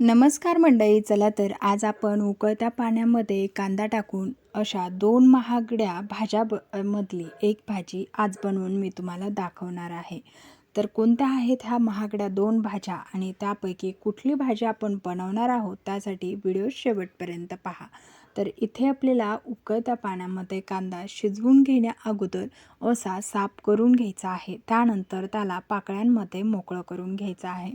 नमस्कार मंडळी चला तर आज आपण उकळत्या पाण्यामध्ये कांदा टाकून अशा दोन महागड्या भाज्या ब मधली एक भाजी आज बनवून मी तुम्हाला दाखवणार आहे. तर कोणत्या आहेत ह्या महागड्या दोन भाज्या आणि त्यापैकी कुठली भाजी आपण बनवणार आहोत त्यासाठी व्हिडिओ शेवटपर्यंत पहा. तर इथे आपल्याला उकळत्या पाण्यामध्ये कांदा शिजवून घेण्या अगोदर असा साफ करून घ्यायचा आहे. त्यानंतर त्याला पाकळ्यांमध्ये मोकळं करून घ्यायचं आहे.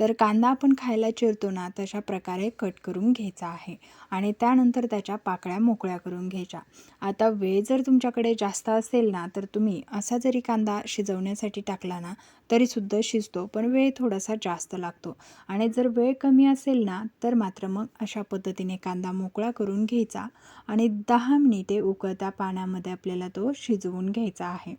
तर कांदा आपण खायला चिरतो ना तशा प्रकारे कट करून घ्यायचा आहे आणि त्यानंतर त्याच्या पाकळ्या मोकळ्या करून घ्यायच्या. आता वेळ जर तुमच्याकडे जास्त असेल ना तर तुम्ही असा जरी कांदा शिजवण्यासाठी टाकला ना तरीसुद्धा शिजतो पण वेळ थोडासा जास्त लागतो. आणि जर वेळ कमी असेल ना तर मात्र मग अशा पद्धतीने कांदा मोकळा करून घ्यायचा आणि दहा मिनिटे उकळत्या पाण्यामध्ये आपल्याला तो शिजवून घ्यायचा आहे.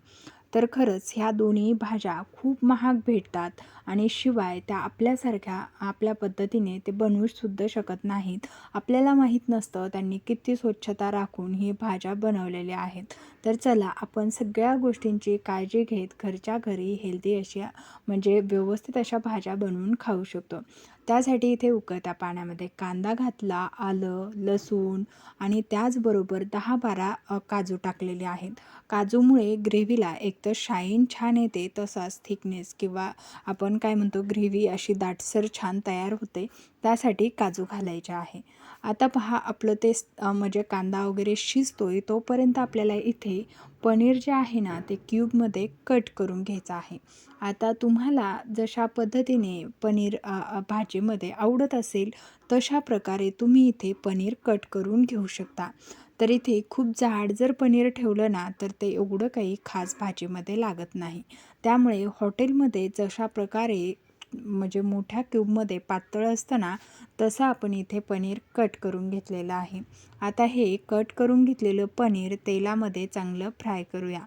तर खरंच ह्या दोन्ही भाज्या खूप महाग भेटतात आणि शिवाय त्या आपल्यासारख्या आपल्या पद्धतीने ते बनवूसुद्धा शकत नाहीत. आपल्याला माहीत नसतं त्यांनी किती स्वच्छता राखून ही भाज्या बनवलेल्या आहेत. तर चला आपण सगळ्या गोष्टींची काळजी घेत घरच्या घरी हेल्दी अशा म्हणजे व्यवस्थित अशा भाज्या बनवून खाऊ शकतो. त्यासाठी इथे उकळत्या पाण्यामध्ये कांदा घातला आलं लसूण आणि त्याचबरोबर दहा बारा काजू टाकलेले आहेत. काजूमुळे ग्रेव्हीला एकतर शाईन छान येते तसाच थिकनेस किंवा आपण काय म्हणतो ग्रेव्ही अशी दाटसर छान तयार होते. त्यासाठी काजू घालायचे आहे. आता पहा आपलं ते म्हणजे कांदा वगैरे शिजतोय तोपर्यंत आपल्याला इथे पनीर जे आहे ना ते क्यूबमध्ये कट करून घ्यायचं आहे. आता तुम्हाला जशा पद्धतीने पनीर भाजीमध्ये आवडत असेल तशा प्रकारे तुम्ही इथे पनीर कट करून घेऊ शकता. तर इथे खूप जाड जर पनीर ठेवलं ना तर ते एवढं काही खास भाजीमध्ये लागत नाही. त्यामुळे हॉटेलमध्ये जशा प्रकारे म्हणजे मोठ्या क्यूबमध्ये पातळ असतं ना तसं आपण इथे पनीर कट करून घेतलेलं आहे. आता हे कट करून घेतलेलं पनीर तेलामध्ये चांगलं फ्राय करूया.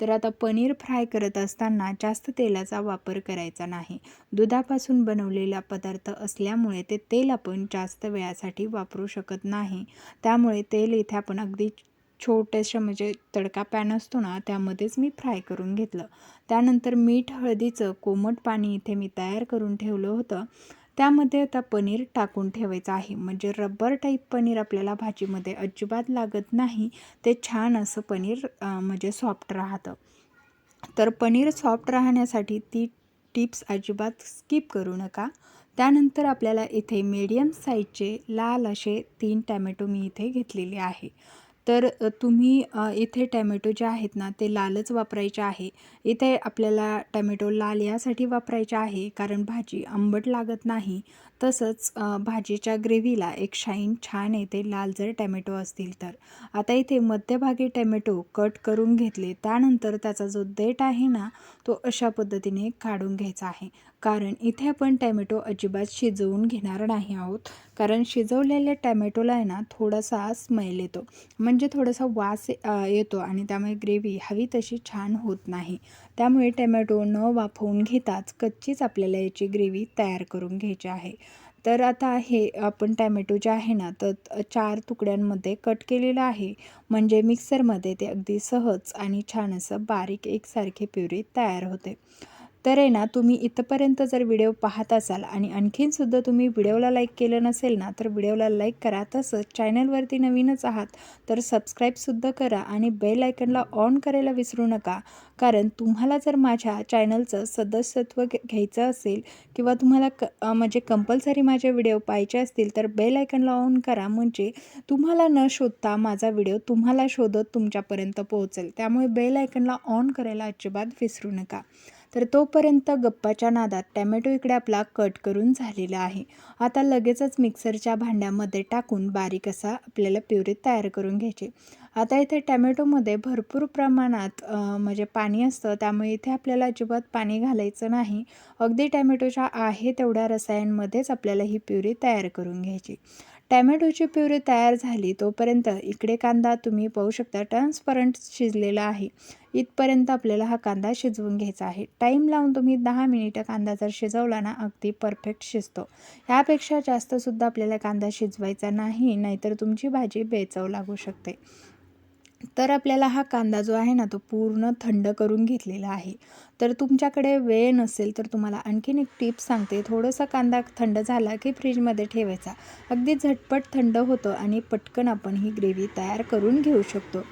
तर आता पनीर फ्राय करत असताना जास्त तेलाचा वापर करायचा नाही. दुधापासून बनवलेला पदार्थ असल्यामुळे ते तेल आपण जास्त वेळासाठी वापरू शकत नाही. त्यामुळे तेल इथे आपण अगदी छोट्याशा म्हणजे तडका पॅन असतो ना त्यामध्येच मी फ्राय करून घेतलं. त्यानंतर मीठ हळदीचं कोमट पाणी इथे मी तयार करून ठेवलं होतं. त्यामध्ये आता पनीर टाकून ठेवायचं आहे. म्हणजे रब्बर टाईप पनीर आपल्याला भाजीमध्ये अजिबात लागत नाही. ते छान असं पनीर म्हणजे सॉफ्ट राहतं. तर पनीर सॉफ्ट राहण्यासाठी ती टिप्स अजिबात स्किप करू नका. त्यानंतर आपल्याला इथे मीडियम साईजचे लाल असे तीन टॅमॅटो मी इथे घेतलेले आहे. तर तुम्ही इथे टॅमॅटो जे आहेत ना ते लालच वापरायचे आहे. इथे आपल्याला टॅमॅटो लाल यासाठी वापरायचे आहे कारण भाजी आंबट लागत नाही. तसंच भाजीच्या ग्रेव्हीला एक शाईन छान येते लाल जर टॅमॅटो असतील तर. आता इथे मध्यभागी टॅमॅटो कट करून घेतले त्यानंतर त्याचा जो देठ आहे ना तो अशा पद्धतीने काढून घ्यायचा आहे. कारण इथे आपण टॅमॅटो अजिबात शिजवून घेणार नाही आहोत. कारण शिजवलेल्या टॅमॅटोला आहे ना थोडासा स्मेल येतो. म्हणजे थोडासा वास येतो आणि त्यामुळे ग्रेव्ही हवी तशी छान होत नाही. त्यामुळे टॅमॅटो न वाफवून घेताच कच्चीच आपल्याला याची ग्रेव्ही तयार करून घ्यायची आहे. तर आता हे आपण टॅमॅटो जे आहे ना तर चार तुकड्यांमध्ये कट केलेलं आहे. म्हणजे मिक्सरमध्ये ते अगदी सहज आणि छान असं बारीक एकसारखे प्युरी तयार होते. तर आहे ना तुम्ही इथंपर्यंत जर व्हिडिओ पाहत असाल आणि आणखीनसुद्धा तुम्ही व्हिडिओला लाईक केलं नसेल ना तर व्हिडिओला लाईक करा. तसंच चॅनलवरती नवीनच आहात तर सबस्क्राईबसुद्धा करा आणि बेल आयकनला ऑन करायला विसरू नका. कारण तुम्हाला जर माझ्या चॅनलचं सदस्यत्व घ्यायचं असेल किंवा तुम्हाला क म्हणजे कंपल्सरी माझे व्हिडिओ पाहायचे असतील तर बेल आयकनला ऑन करा. म्हणजे तुम्हाला न शोधता माझा व्हिडिओ तुम्हाला शोधत तुमच्यापर्यंत पोहोचेल. त्यामुळे बेल आयकनला ऑन करायला अजिबात विसरू नका. तर तोपर्यंत गप्पाच्या नादात टॅमॅटो इकडे आपला कट करून झालेला आहे. आता लगेचच मिक्सरच्या भांड्यामध्ये टाकून बारीक असा आपल्याला प्युरी तयार करून घ्यायचे. आता इथे टॅमॅटोमध्ये भरपूर प्रमाणात म्हणजे पाणी असतं त्यामुळे इथे आपल्याला अजिबात पाणी घालायचं नाही. अगदी टॅमॅटोच्या आहे तेवढ्या रसायनमध्येच आपल्याला ही प्युरी तयार करून घ्यायची. टॅमॅटोची प्युरी तयार झाली तोपर्यंत इकडे कांदा तुम्ही पाहू शकता ट्रान्सपरंट शिजलेला आहे. इथपर्यंत आपल्याला हा कांदा शिजवून घ्यायचा आहे. टाईम लावून तुम्ही दहा मिनिटं कांदा जर शिजवला ना अगदी परफेक्ट शिजतो. ह्यापेक्षा जास्तसुद्धा आपल्याला कांदा शिजवायचा नाही नाहीतर तुमची भाजी बेचव लागू शकते. तर आपल्याला हा कांदा जो आहे ना तो पूर्ण थंड करून घेतलेला आहे. तर तुमच्याकडे वेळ नसेल तर तुम्हाला आणखीन एक टिप सांगते. थोडंसं कांदा थंड झाला की फ्रीजमध्ये ठेवायचा. अगदी झटपट थंड होतं आणि पटकन आपण ही ग्रेव्ही तयार करून घेऊ शकतो.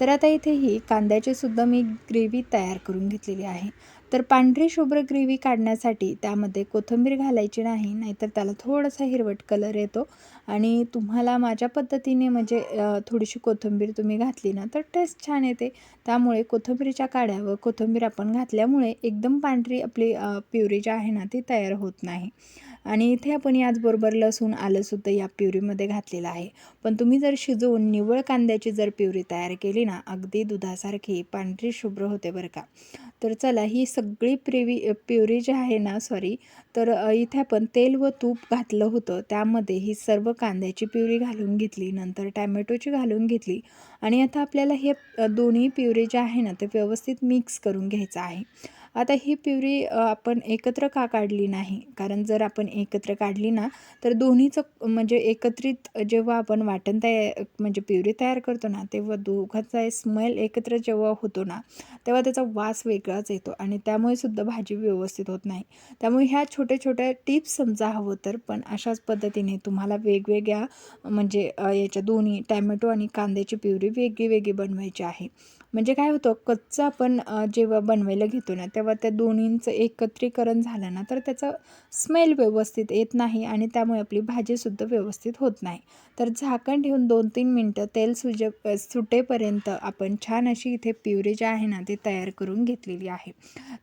तर आता इथे ही कांद्याची सुद्धा मी ग्रेव्ही तयार करून घेतलेली आहे. तर पांढरी शुभ्र ग्रेव्ही काढण्यासाठी त्यामध्ये कोथिंबीर घालायची नाही नाहीतर त्याला थोडासा हिरवट कलर येतो. आणि तुम्हाला माझ्या पद्धतीने म्हणजे थोडीशी कोथिंबीर तुम्ही घातली ना तर टेस्ट छान येते. त्यामुळे कोथिंबीरीच्या काड्या व कोथिंबीर आपण घातल्यामुळे एकदम पांढरी आपली प्युरी जी आहे ना ती तयार होत नाही. आणि इथे आपण याचबरोबर लसूण आलंसुद्धा या प्युरीमध्ये घातलेलं आहे. पण तुम्ही जर शिजवून निवळ कांद्याची जर प्युरी तयार केली ना अगदी दुधासारखी पांढरी शुभ्र होते बरं का. तर चला ही सगळी प्रेवी प्युरी जी आहे ना सॉरी तर इथे आपण तेल व तूप घातलं होतं. त्यामध्ये ही सर्व कांद्याची प्युरी घालून घेतली नंतर टॅमॅटोची घालून घेतली आणि आता आपल्याला हे दोन्ही प्युरी जे आहे ना ते व्यवस्थित मिक्स करून घ्यायचं आहे. आता ही प्युरी आपण एकत्र का काढली नाही? कारण जर आपण एकत्र काढली ना तर दोन्हीचं म्हणजे एकत्रित जेव्हा आपण वाटण तयार म्हणजे प्युरी तयार करतो ना तेव्हा दोघांचा स्मेल एकत्र जेव्हा होतो ना तेव्हा त्याचा वास वेगळाच येतो आणि त्यामुळे सुद्धा भाजी व्यवस्थित होत नाही. त्यामुळे ह्या छोट्या छोट्या टिप्स समजा हवं तर पण अशाच पद्धतीने तुम्हाला वेगवेगळ्या म्हणजे याच्या दोन्ही टॅमॅटो आणि कांद्याची प्युरी वेगळी वेगळी बनवायची आहे. म्हणजे काय होतं कच्चं आपण जेव्हा बनवायला घेतो ना तेव्हा त्या दोन्हींचं एकत्रीकरण झालं ना तर त्याचा स्मेल व्यवस्थित येत नाही आणि त्यामुळे आपली भाजीसुद्धा व्यवस्थित होत नाही. तर झाकण ठेवून दोन तीन मिनटं तेल सुज सुटेपर्यंत आपण छान अशी इथे प्युरी जी आहे ना ती तयार करून घेतलेली आहे.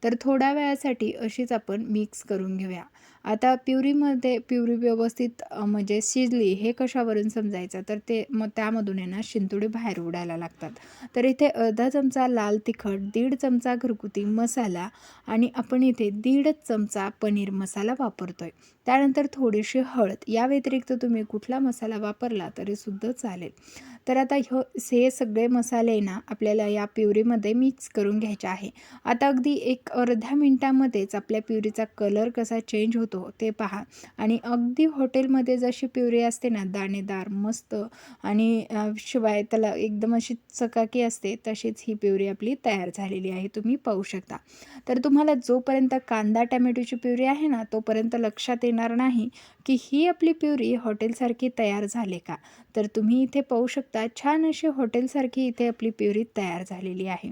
तर थोड्या वेळासाठी अशीच आपण मिक्स करून घेऊया. आता प्युरीमध्ये प्युरी व्यवस्थित म्हणजे शिजली हे कशावरून समजायचं? तर ते मग त्यामधून आहे ना शिंतोडे बाहेर उडायला लागतात. तर इथे अर्धा चमचा लाल तिखट दीड चमचा घरगुती मसाला आणि आपण इथे दीड चमचा पनीर मसाला वापरतोय. त्यानंतर थोडीशी हळद. या व्यतिरिक्त तुम्ही कुठला मसाला वापरला तरीसुद्धा चालेल. तर आता ह्यो हे सगळे मसाले ना आपल्याला या प्युरीमध्ये मिक्स करून घ्यायचे आहे. आता अगदी एक अर्ध्या मिनटामध्येच आपल्या प्युरीचा कलर कसा चेंज होतो ते पहा. आणि अगदी हॉटेलमध्ये जशी प्युरी असते ना दाणेदार मस्त आणि शिवाय त्याला एकदम अशी चकाकी असते तशीच ही प्युरी आपली तयार झालेली आहे तुम्ही पाहू शकता. तर तुम्हाला जोपर्यंत कांदा टॅमॅटोची प्युरी आहे ना तोपर्यंत लक्षात येणार नाही की ही आपली प्युरी हॉटेलसारखी तयार झाले का. तर तुम्ही इथे पाहू शकता छान अशी हॉटेलसारखी इथे आपली प्युरी तयार झालेली आहे.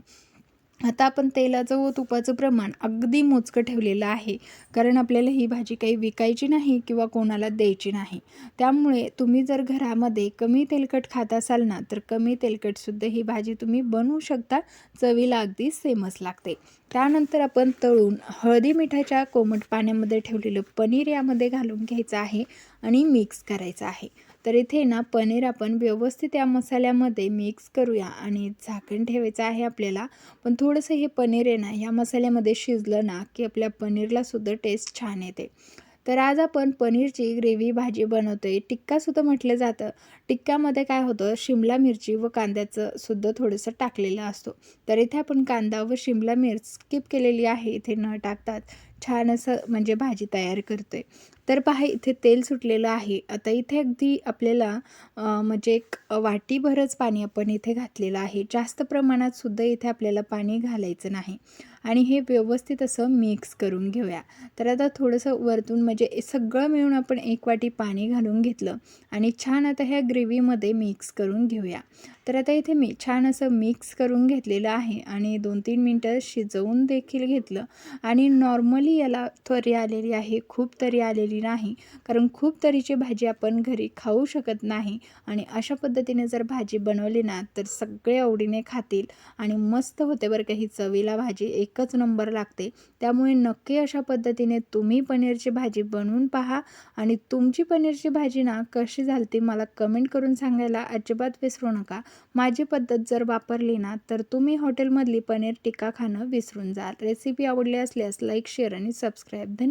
आता आपण तेलाचं व तुपाचं प्रमाण अगदी मोजकं ठेवलेलं आहे. कारण आपल्याला ही भाजी काही विकायची नाही किंवा कोणाला द्यायची नाही. त्यामुळे तुम्ही जर घरामध्ये कमी तेलकट खात असाल ना तर कमी तेलकटसुद्धा ही भाजी तुम्ही बनवू शकता. चवीला अगदी सेमच लागते. त्यानंतर आपण तळून हळदी मिठाच्या कोमट पाण्यामध्ये ठेवलेलं पनीर यामध्ये घालून घ्यायचं आहे आणि मिक्स करायचं आहे. तर इथे ना पनीर आपण व्यवस्थित या मसाल्यामध्ये मिक्स करूया आणि झाकण ठेवायचं आहे आपल्याला. पण थोडंसं हे पनीर आहे ना ह्या मसाल्यामध्ये शिजलं ना की आपल्या पनीरलासुद्धा टेस्ट छान येते. तर आज आपण पनीरची ग्रेव्ही भाजी बनवतोय. टिक्कासुद्धा म्हटलं जातं. टिक्क्यामध्ये काय होतं शिमला मिरची व कांद्याचं सुद्धा थोडंसं टाकलेलं असतो. तर इथे आपण कांदा व शिमला मिरच स्किप केलेली आहे. इथे न टाकतात छान असं म्हणजे भाजी तयार करतोय. तर पहा इथे तेल सुटलेलं आहे. आता इथे अगदी आपल्याला म्हणजे एक वाटीभरच पाणी आपण इथे घातलेलं आहे. जास्त प्रमाणात सुद्धा इथे आपल्याला पाणी घालायचं नाही. आणि हे व्यवस्थित असं मिक्स करून घेऊया. तर आता थोडंसं वरतून म्हणजे सगळं मिळून आपण एक वाटी पाणी घालून घेतलं. आणि छान आता ह्या ग्रेव्हीमध्ये मिक्स करून घेऊया. तर आता इथे मी छान असं मिक्स करून घेतलेलं आहे. आणि दोन तीन मिनटं शिजवून देखील घेतलं. आणि नॉर्मली याला तरी आलेली आहे खूप तरी आलेली नाही. कारण खूप तरीची भाजी आपण घरी खाऊ शकत नाही. आणि अशा पद्धतीने जर भाजी बनवली ना तर सगळे आवडीने खातील. आणि मस्त होते बरं का ही चवीला भाजी. एकच नंबर लागते. त्यामुळे नक्की अशा पद्धतीने तुम्ही पनीरची भाजी बनवून पहा. आणि तुमची पनीरची भाजी ना कशी झाली ती मला कमेंट करून सांगायला अजिबात विसरू नका. माझी पद्धत जर वापरली ना तर तुम्ही हॉटेलमधली पनीर टिक्का खाणं विसरून जाल. रेसिपी आवडली असल्यास लाईक शेअर आणि सबस्क्राईब. धन्यवाद